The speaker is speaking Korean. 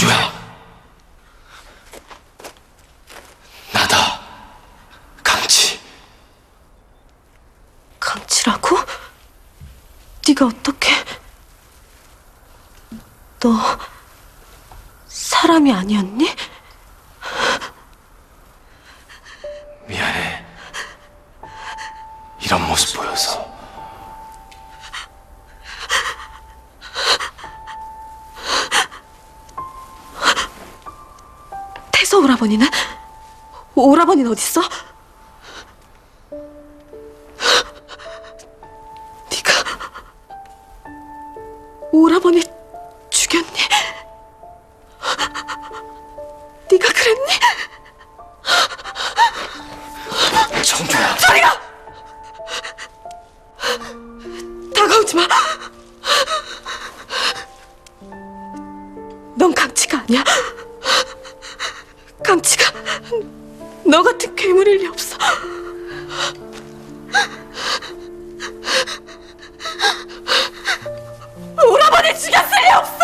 누구야? 나다. 강치. 강치라고? 네가 어떻게? 너 사람이 아니었니? 미안해. 이런 모습 보여서. 태서 오라버니는? 오라버니는 어딨어? 네가 오라버니 죽였니? 네가 그랬니? 정주야 저리가! 다가오지 마! 넌 강치가 아니야 강치가 너 같은 괴물일 리 없어. 오라버니 죽였을 리 없어.